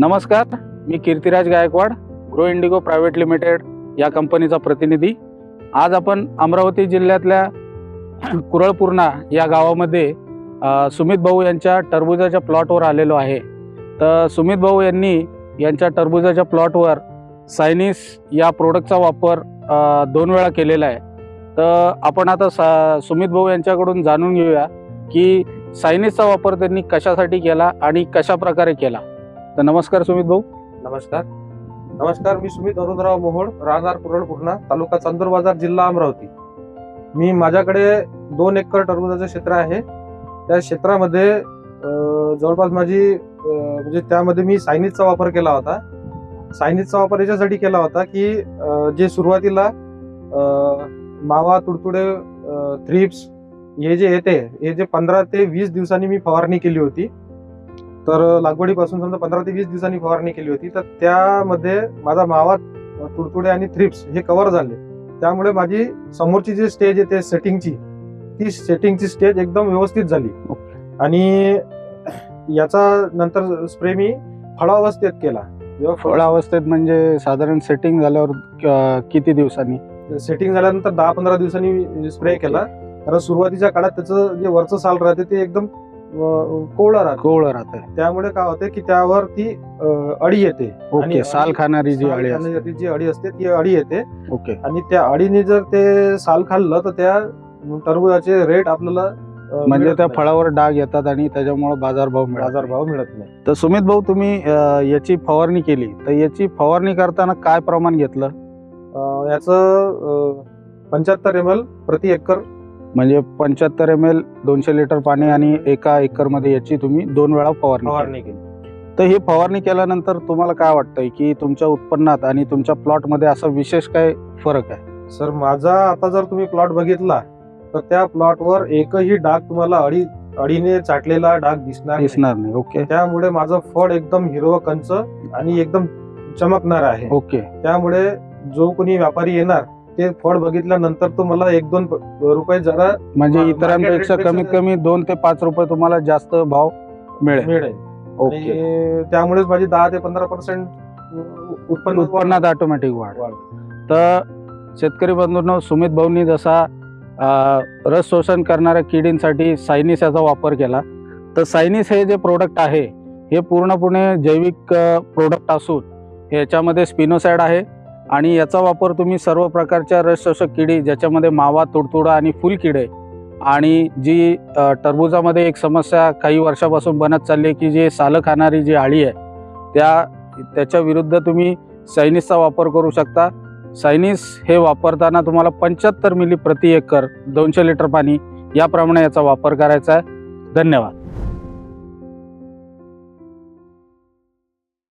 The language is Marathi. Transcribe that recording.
नमस्कार मी Kirtiraj Gaikwad grow Indigo private limited या कंपनीचा प्रतिनिधी. आज आपण अमरावती जिल्ह्यातल्या कुरळपूर्णा या गावामध्ये सुमित भाऊ यांच्या टरबुजाच्या प्लॉटवर आलेलो आहे. तर सुमित भाऊ यांनी यांच्या टरबुजाच्या प्लॉटवर सायनिस या प्रोडक्टचा वापर दोन वेळा केलेला आहे. तर आपण आता सा सुमित भाऊ यांच्याकडून जाणून घेऊया की सायनिसचा वापर त्यांनी कशासाठी केला आणि कशा प्रकारे केला. तर नमस्कार सुमित भाऊ. नमस्कार. नमस्कार मी सुमित अरुणराव मोहोळ राहणार कुरळ पूर्णा तालुका चांदूर बाजार जिल्हा अमरावती. मी माझ्याकडे दोन एकर टरबुजाचं क्षेत्र आहे. त्या क्षेत्रामध्ये जवळपास माझी म्हणजे त्यामध्ये मी सायनीजचा वापर केला होता. सायनीजचा वापर याच्यासाठी केला होता की जे सुरुवातीला मावा तुडतुडे थ्रिप्स हे जे येते हे जे पंधरा ते वीस दिवसांनी मी फवारणी केली होती. तर लागवडीपासून समजा पंधरा ते वीस दिवसांनी फवारणी केली होती. तर त्यामध्ये माझा मावा तुडतुडे आणि थ्रिप्स हे कव्हर झाले. त्यामुळे माझी समोरची जी स्टेज येते सेटिंगची ती सेटिंगची स्टेज एकदम व्यवस्थित झाली. आणि याचा नंतर स्प्रे मी फळावस्थेत केला. जेव्हा फळ अवस्थेत म्हणजे साधारण सेटिंग झाल्यावर किती दिवसांनी? सेटिंग झाल्यानंतर दहा पंधरा दिवसांनी स्प्रे केला. कारण सुरुवातीच्या काळात त्याचं जे वरचं साल राहते ते एकदम कोवळं राहतं. कोवळं राहते. त्यामुळे काय होते की त्यावर ती अं, अळी येते. ओके साल खाणारी जी अळी असते. जी अळी असते ती अळी येते. ओके. आणि त्या अळीने जर ते साल खाल्लं तर त्या टरबुजाचे रेट आपल्याला म्हणजे त्या. फळावर डाग येतात आणि त्याच्यामुळे बाजारभाव. बाजारभाव मिळत नाही. तर सुमित भाऊ तुम्ही याची फवारणी केली. तर याची फवारणी करताना काय प्रमाण घेतलं? याचं पंच्याहत्तर एम एल प्रति एकर म्हणजे पंच्याहत्तर एम एल दोनशे लिटर पाणी आणि एका एकरमध्ये याची तुम्ही दोन वेळा फवारणी केली. फवारणी केली. तर ही फवारणी केल्यानंतर तुम्हाला काय वाटतंय की तुमच्या उत्पन्नात आणि तुमच्या प्लॉटमध्ये असा विशेष काय फरक आहे? सर माझा आता जर तुम्ही प्लॉट बघितला तर त्या प्लॉटवर एकही डाग तुम्हाला अळी अळीने चाटलेला डाग दिसणार. दिसणार नाही ओके. त्यामुळे माझं फळ एकदम हिरवं कंच आणि एकदम चमकणार आहे. ओके. त्यामुळे जो कोणी व्यापारी येणार ते फळ बघितल्यानंतर तो मला एक दोन रुपये जरा म्हणजे इतरांपेक्षा कमीत कमी दोन ते पाच रुपये तुम्हाला जास्त भाव मिळेल. मिळेल. ओके. त्यामुळेच माझी दहा ते पंधरा पर्सेंट उत्पन्न उत्पन्नात ऑटोमॅटिक वाढ. तर शेतकरी बंधूंनो सुमित भाऊंनी जसा रस शोषण करणाऱ्या किडींसाठी सायनिस याचा वापर केला. तर सायनिस हे जे प्रोडक्ट आहे हे पूर्णपणे जैविक प्रोडक्ट असून याच्यामध्ये स्पिनोसाइड आहे आणि याचा वापर तुम्ही सर्व प्रकारच्या रसशोषक किडी ज्याच्यामध्ये मावा तुडतुडा आणि फुलकिडे आणि जी टरबुजामध्ये एक समस्या काही वर्षापासून बनत चालली आहे की जी सालं खाणारी जी आळी आहे त्या त्याच्या विरुद्ध तुम्ही सायनिसचा वापर करू शकता. सायनिस हे वापरताना तुम्हाला पंच्याहत्तर मिली प्रति एकर दोनशे लिटर पाणी याप्रमाणे याचा वापर करायचा आहे. धन्यवाद.